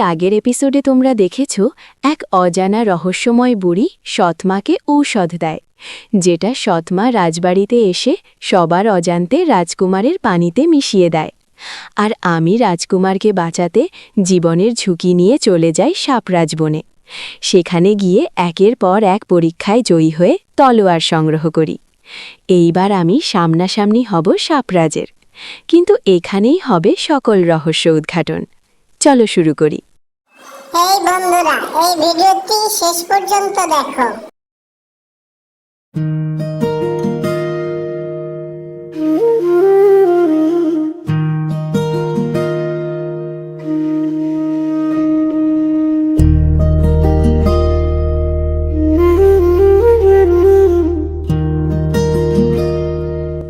আগের এপিসোডে তোমরা দেখেছ এক অজানা রহস্যময় বুড়ি সৎমাকে ঔষধ দেয়, যেটা সৎমা রাজবাড়িতে এসে সবার অজান্তে রাজকুমারের পানিতে মিশিয়ে দেয়। আর আমি রাজকুমারকে বাঁচাতে জীবনের ঝুঁকি নিয়ে চলে যাই সাপরাজ বনে। সেখানে গিয়ে একের পর এক পরীক্ষায় জয়ী হয়ে তলোয়ার সংগ্রহ করি। এইবার আমি সামনাসামনি হব সাপরাজের। কিন্তু এখানেই হবে সকল রহস্য উদ্ঘাটন। চলো শুরু করি। এই বন্ধুরা এই ভিডিওটি শেষ পর্যন্ত দেখো।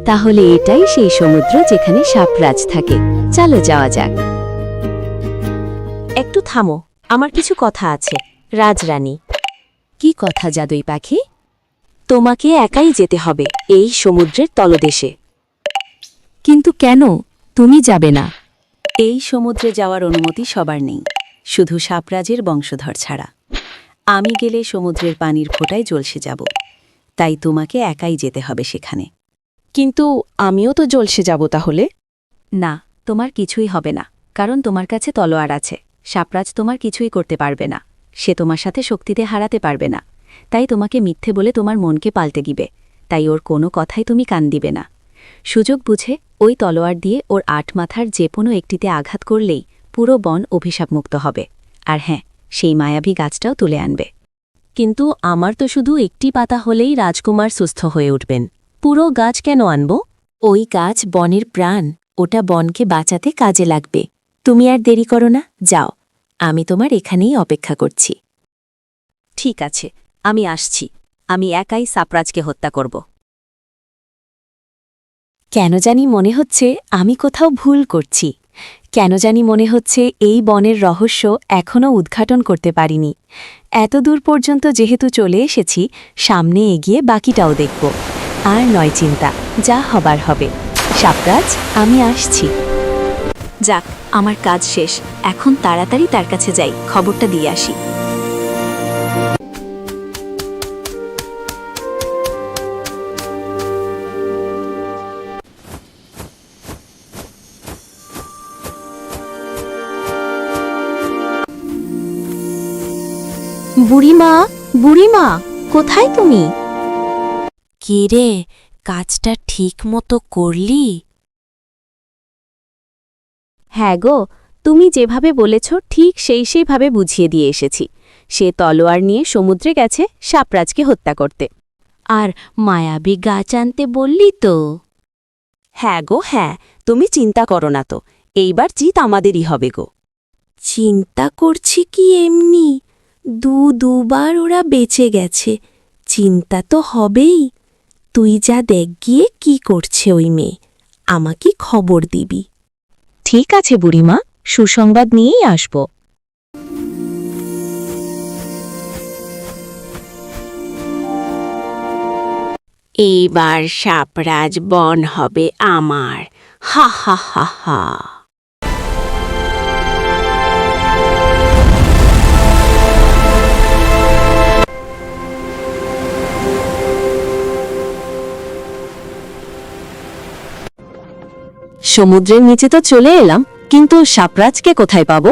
তাহলে এটাই সেই সমুদ্র যেখানে সাপরাজ থাকে। চলো যাওয়া যাক। একটু থামো। আমার কিছু কথা আছে, রাজরানী। কি কথা, জাদুই পাখি? তোমাকে একাই যেতে হবে এই সমুদ্রের তলদেশে। কিন্তু কেন? তুমি যাবে না। এই সমুদ্রে যাওয়ার অনুমতি সবার নেই, শুধু সাপরাজের বংশধর ছাড়া। আমি গেলে সমুদ্রের পানির ফোঁটায় জলসে যাব, তাই তোমাকে একাই যেতে হবে সেখানে। কিন্তু আমিও তো জলসে যাব তাহলে? না, তোমার কিছুই হবে না, কারণ তোমার কাছে তলোয়ার আছে। সাপরাজ তোমার কিছুই করতে পারবে না। সে তোমার সাথে শক্তিতে হারাতে পারবে না। তাই তোমাকে মিথ্যে বলে তোমার মনকে পাল্টে দিবে। তাই ওর কোনো কথাই তুমি কান দিবে না। সুযোগ বুঝে ওই তলোয়ার দিয়ে ওর আট মাথার যে কোনো একটিতে আঘাত করলেই পুরো বন অভিশাপমুক্ত হবে। আর হ্যাঁ সেই মায়াবী গাছটাও তুলে আনবে। কিন্তু আমার তো শুধু একটি পাতা হলেই রাজকুমার সুস্থ হয়ে উঠবেন। পুরো গাছ কেন আনব? ওই গাছ বনের প্রাণ, ওটা বনকে বাঁচাতে কাজে লাগবে। তুমি আর দেরি করো না, যাও। আমি তোমার এখানেই অপেক্ষা করছি। ঠিক আছে, আমি আসছি। আমি একাই সাপরাজকে হত্যা করব। কেন জানি মনে হচ্ছে আমি কোথাও ভুল করছি। কেন জানি মনে হচ্ছে এই বনের রহস্য এখনও উদ্ঘাটন করতে পারিনি। এত দূর পর্যন্ত যেহেতু চলে এসেছি, সামনে এগিয়ে বাকিটাও দেখব। আর নয় চিন্তা, যা হবার হবে। সাপরাজ, আমি আসছি। যাক আমার কাজ শেষ। এখন তাড়াতাড়ি তার কাছে যাই। খবরটা দিয়ে আসি। বুড়িমা বুড়িমা কোথায় তুমি? কে রে কাজটা ঠিক মতো করলি? হ্যাঁ গো, তুমি যেভাবে বলেছ ঠিক সেই সেইভাবে বুঝিয়ে দিয়ে এসেছি। সে তলোয়ার নিয়ে সমুদ্রে গেছে সাপরাজকে হত্যা করতে। আর মায়াবী গাছ আনতে বললি তো? হ্যাঁ গো হ্যাঁ তুমি চিন্তা করো না তো, এইবার জিত আমাদেরই হবে গো। চিন্তা করছি কি এমনি? দু দুবার ওরা বেঁচে গেছে, চিন্তা তো হবেই। তুই যা দেখ গিয়ে কি করছে ওই মেয়ে, আমাকে খবর দিবি। ঠিক আছে বুড়িমা, সুসংবাদ নিয়েই আসব। এইবার সাপরাজ বন হবে আমার। হা হা হা হা। সমুদ্রের নিচে তো চলে এলাম, কিন্তু সাপরাজকে কোথায় পাব?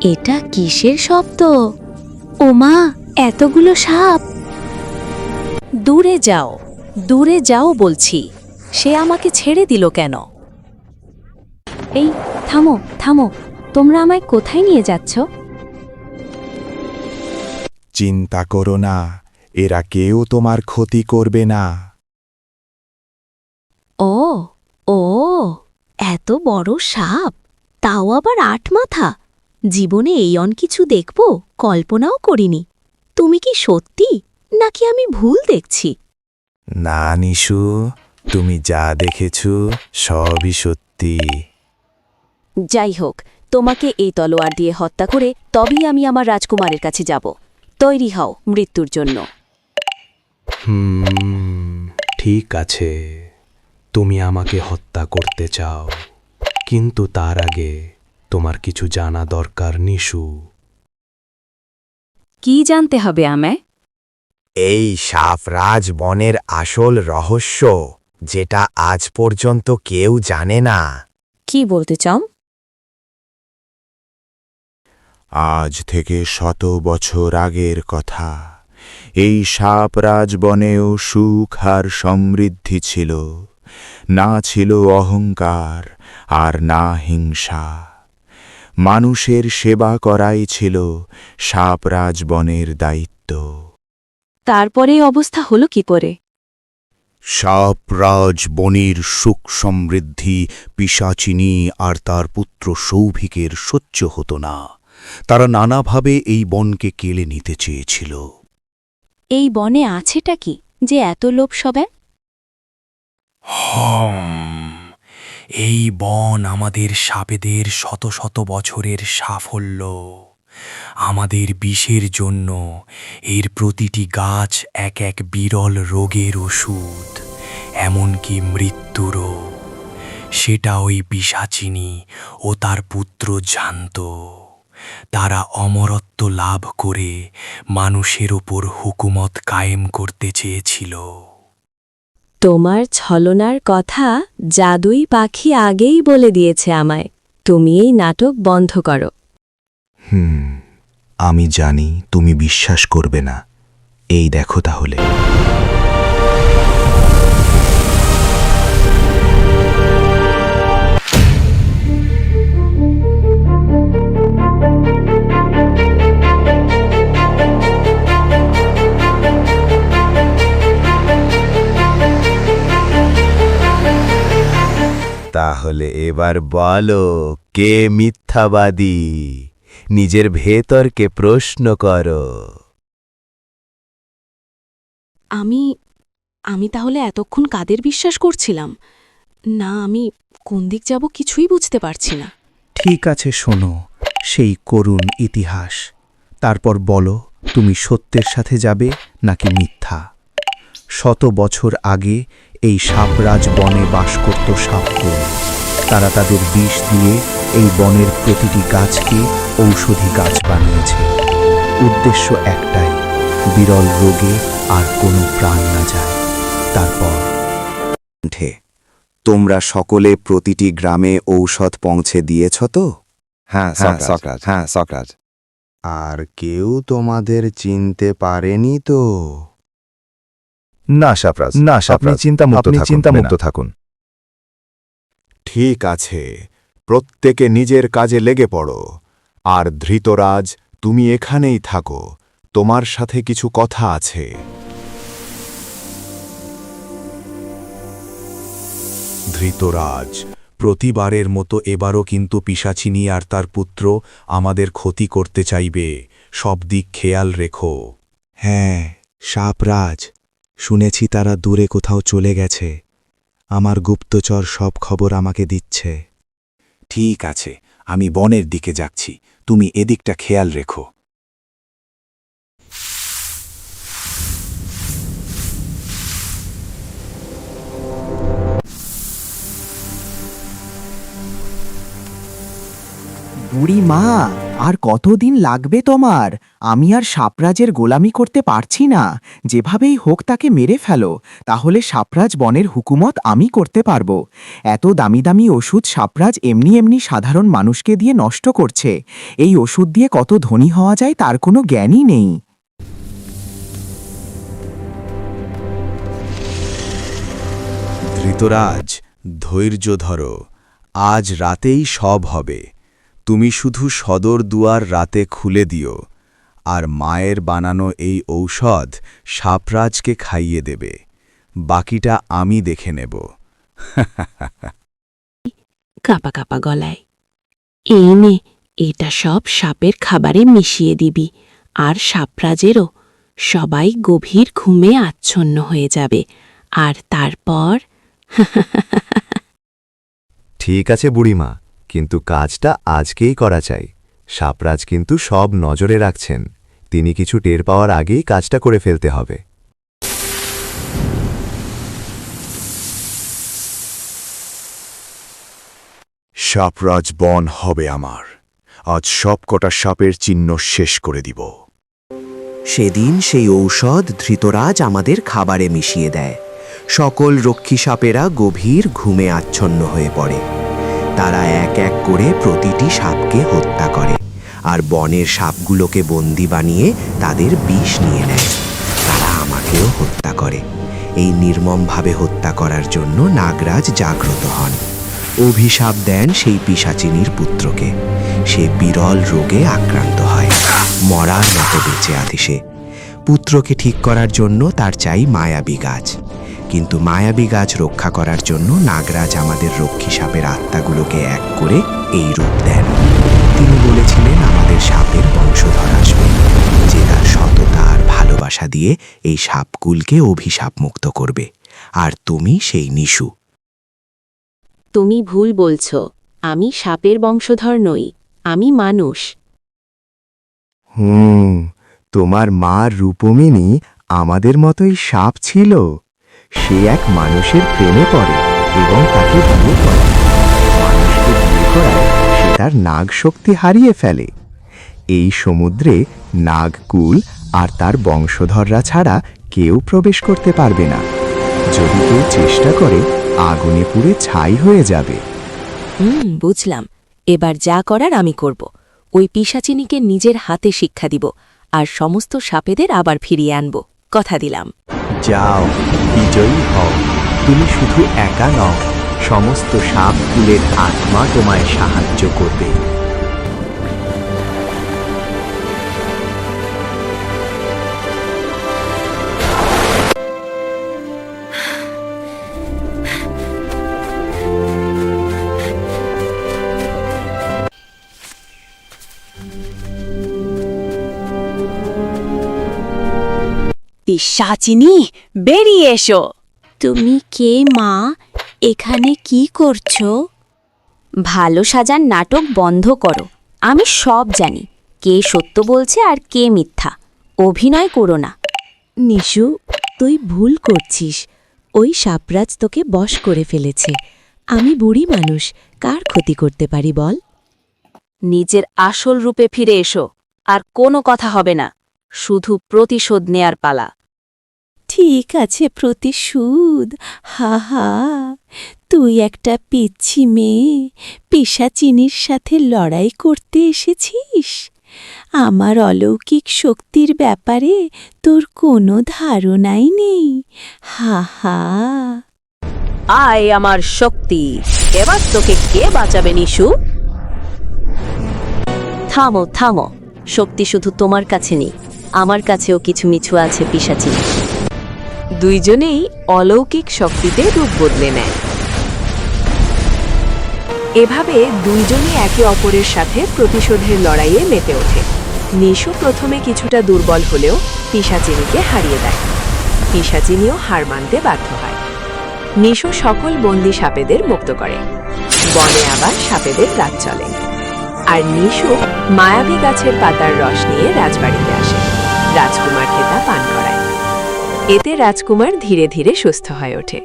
এটা কিসের শব্দ? ওমা, এতগুলো সাপ! দূরে যাও দূরে যাও বলছি। সে আমাকে ছেড়ে দিল কেন? এই, থামো থামো। তোমরা আমায় কোথায় নিয়ে যাচ্ছ? চিন্তা করো না, এরা কেউ তোমার ক্ষতি করবে না। ও ও এত বড় সাপ। তাও আবার আট মাথা। জীবনে এই অন কিছু দেখব কল্পনাও করিনি। তুমি কি সত্যি নাকি আমি ভুল দেখছি? না নিশু তুমি যা দেখেছ সবই সত্যি। যাই হোক তোমাকে এই তলোয়ার দিয়ে হত্যা করে তবেই আমি আমার রাজকুমারের কাছে যাব। তৈরি হও মৃত্যুর জন্য। হুম ঠিক আছে। তুমি আমাকে হত্যা করতে চাও। কিন্তু তার আগে তোমার কিছু জানা দরকার নিশু। কি জানতে হবে আমায়? এই সাপরাজ বনের আসল রহস্য যেটা আজ পর্যন্ত কেউ জানে না। কি বলতে চাও? আজ থেকে শত বছর আগের কথা। এই সাপরাজ বনেও সুখ আর সমৃদ্ধি ছিল। না ছিল অহংকার আর না হিংসা। মানুষের সেবা করাই ছিল সাপরাজ বনের দায়িত্ব। তারপরে অবস্থা হলো কি করে? সাপরাজ বনের সুখ সমৃদ্ধি পিসাচিনী আর তার পুত্র সৌভিকের সহ্য হতো না। তারা নানাভাবে এই বনকে কেড়ে নিতে চেয়েছিল। এই বনে আছেটা কি যে এত লোভ সবে হম, এই বন আমাদের সাপেদের শত শত বছরের সাফল্য। আমাদের বিষের জন্য এর প্রতিটি গাছ এক এক বিরল রোগের ওষুধ, এমনকি মৃত্যুরও। সেটা ওই পিসাচিনী ও তার পুত্র জানত। তারা অমরত্ব লাভ করে মানুষের ওপর হুকুমত কায়েম করতে চেয়েছিল। তোমার ছলনার কথা জাদুই পাখি আগেই বলে দিয়েছে আমায়। তুমি এই নাটক বন্ধ করো। হুম, আমি জানি তুমি বিশ্বাস করবে না। এই দেখো তাহলে। তাহলে এবার বলো কে মিথ্যাবাদী? নিজের ভেতরকে প্রশ্ন করো। আমি আমি তাহলে এতক্ষণ কাদের বিশ্বাস করছিলাম? না আমি কোন দিক যাব কিছুই বুঝতে পারছি না। ঠিক আছে শোনো সেই করুণ ইতিহাস। তারপর বলো তুমি সত্যের সাথে যাবে নাকি মিথ্যা? শত বছর আগে এই সাপরাজ বনে বাস করত সাপকুল তারা তাদের বিষ দিয়ে এই বনের প্রতিটি গাছকে ঔষধি গাছ বানিয়েছে। উদ্দেশ্য একটাই বিরল রোগে আর কোনো প্রাণ না যায়। তারপর তোমরা সকলে প্রতিটি গ্রামে ঔষধ পৌঁছে দিয়েছ তো? হ্যাঁ সক্রাজ, হ্যাঁ সক্রাজ। আর কেউ তোমাদের চিনতে পারেনি তো? না সাপরাজ না আপনি চিন্তামুক্ত থাকুন। ঠিক আছে, প্রত্যেকে নিজের কাজে লেগে পড়ো। আর ধৃতরাজ, তুমি এখানেই থাকো, তোমার সাথে কিছু কথা আছে। ধৃতরাজ, প্রতিবারের মতো এবারও কিন্তু পিসাচিনী আর তার পুত্র আমাদের ক্ষতি করতে চাইবে, সব দিক খেয়াল রেখো। হ্যাঁ সাপরাজ, শুনেছি তারা দূরে কোথাও চলে গেছে। আমার গুপ্তচর সব খবর আমাকে দিচ্ছে। ঠিক আছে, আমি বনের দিকে যাচ্ছি, তুমি এদিকটা খেয়াল রেখো। বুড়ি মা! আর কতদিন লাগবে তোমার? আমি আর সাপরাজের গোলামি করতে পারছি না। যেভাবেই হোক তাকে মেরে ফেলো, তাহলে সাপরাজ বনের হুকুমত আমি করতে পারব। এত দামি দামি ওষুধ সাপরাজ এমনি এমনি সাধারণ মানুষকে দিয়ে নষ্ট করছে। এই ওষুধ দিয়ে কত ধনী হওয়া যায় তার কোনো জ্ঞানই নেই। ধৃতরাজ, ধৈর্য ধরো। আজ রাতেই সব হবে। তুমি শুধু সদর দুয়ার রাতে খুলে দিও আর মায়ের বানানো এই ঔষধ সাপরাজকে খাইয়ে দেবে। বাকিটা আমি দেখে নেব। কাপা কাপা গলায়। এই নে এটা সব সাপের খাবারে মিশিয়ে দিবি আর সাপরাজেরও। সবাই গভীর ঘুমে আচ্ছন্ন হয়ে যাবে আর তারপর? ঠিক আছে বুড়িমা কিন্তু কাজটা আজকেই করা চাই। সাপরাজ কিন্তু সব নজরে রাখছেন। তিনি কিছু টের পাওয়ার আগেই কাজটা করে ফেলতে হবে। সাপরাজ বন হবে আমার। আজ সবকটা সাপের চিহ্ন শেষ করে দিব। সেদিন সেই ঔষধ ধৃতরাজ আমাদের খাবারে মিশিয়ে দেয়। সকল রক্ষী সাপেরা গভীর ঘুমে আচ্ছন্ন হয়ে পড়ে। তারা এক এক করে প্রতিটি সাপকে হত্যা করে আর বনের সাপগুলোকে বন্দি বানিয়ে তাদের বিষ নিয়ে নেয়। তারা আমাকেও হত্যা করে। এই নির্মমভাবে হত্যা করার জন্য নাগরাজ জাগ্রত হন। অভিশাপ দেন সেই পিসাচিনীর পুত্রকে। সে বিরল রোগে আক্রান্ত হয়। মরার মতো বেঁচে আছে সে। পুত্রকে ঠিক করার জন্য তার চাই মায়াবী গাছ। কিন্তু মায়াবী গাছ রক্ষা করার জন্য নাগরাজ আমাদের রক্ষী সাপের আত্মাগুলোকে এক করে এই রূপ দেন। তিনি বলেছিলেন আমাদের সাপের বংশধর আসবে যে তার সততা আর ভালোবাসা দিয়ে এই সাপকুলকে অভিশাপ মুক্ত করবে। আর তুমি সেই নিশু। তুমি ভুল বলছো। আমি সাপের বংশধর নই আমি মানুষ। হুম তোমার মা রূপমিনী আমাদের মতোই সাপ ছিল। সে এক মানুষের প্রেমে পড়ে এবং তাকে বিয়ে করে। মানুষকে বিয়ে করায় সে তার নাগ শক্তি হারিয়ে ফেলে। এই সমুদ্রে নাগকুল আর তার বংশধররা ছাড়া কেউ প্রবেশ করতে পারবে না। যদি কেউ চেষ্টা করে, আগুনে পুড়ে ছাই হয়ে যাবে। হুম, বুঝলাম। এবার যা করার আমি করব। ওই পিসাচিনীকে নিজের হাতে শিক্ষা দিব আর সমস্ত সাপেদের আবার ফিরিয়ে আনব। কথা দিলাম। যাও বিজয়ী হও। তুমি শুধু একা নও সমস্ত সাপ সাপগুলের আত্মা তোমায় সাহায্য করবে। পিসাচিনী বেরিয়ে এসো। তুমি কে মা? এখানে কি করছ? ভালো সাজার নাটক বন্ধ করো। আমি সব জানি কে সত্য বলছে আর কে মিথ্যা। অভিনয় করো না। নিশু তুই ভুল করছিস। ওই সাপরাজ তোকে বশ করে ফেলেছে। আমি বুড়ি মানুষ কার ক্ষতি করতে পারি বল? নিজের আসল রূপে ফিরে এসো আর কোনো কথা হবে না। শুধু প্রতিশোধ নেয়ার পালা। ঠিক আছে প্রতিশোধ। হা হা। তুই একটা পিচ্ছি মেয়ে পিসাচিনির সাথে লড়াই করতে এসেছিস। আমার অলৌকিক শক্তির ব্যাপারে তোর কোনো ধারণাই নেই। হা হা। আয় আমার শক্তি। এবার তোকে কে বাঁচাবে, নিশু? থামো থামো। শক্তি শুধু তোমার কাছে নেই। আমার কাছেও কিছু মিছু আছে পিসাচিনী দুইজনেই অলৌকিক শক্তিতে রূপ বদলে নেয়। এভাবে দুইজনই একে অপরের সাথে প্রতিশোধের লড়াইয়ে মেতে ওঠে। নিশু প্রথমে কিছুটা দুর্বল হলেও পিসাচিনীকে হারিয়ে দেয়। পিসাচিনীও হার মানতে বাধ্য হয়। নিশু সকল বন্দি সাপেদের মুক্ত করে। বনে আবার সাপেদের রাত চলে। আর নিশু মায়াবী গাছের পাতার রস নিয়ে রাজবাড়িতে আসে। পান করায় এতে রাজকুমার ধীরে ধীরে সুস্থ হয়ে ওঠে।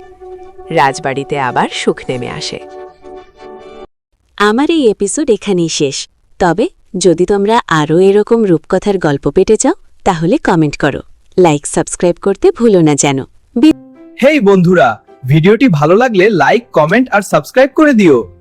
রাজবাড়িতে আবার সুখ নেমে আসে। আমার এই এপিসোড এখানেই শেষ। তবে যদি তোমরা আরও এরকম রূপকথার গল্প পেতে চাও তাহলে কমেন্ট করো। লাইক সাবস্ক্রাইব করতে ভুলো না যেন। হেই বন্ধুরা ভিডিওটি ভালো লাগলে লাইক কমেন্ট আর সাবস্ক্রাইব করে দিও।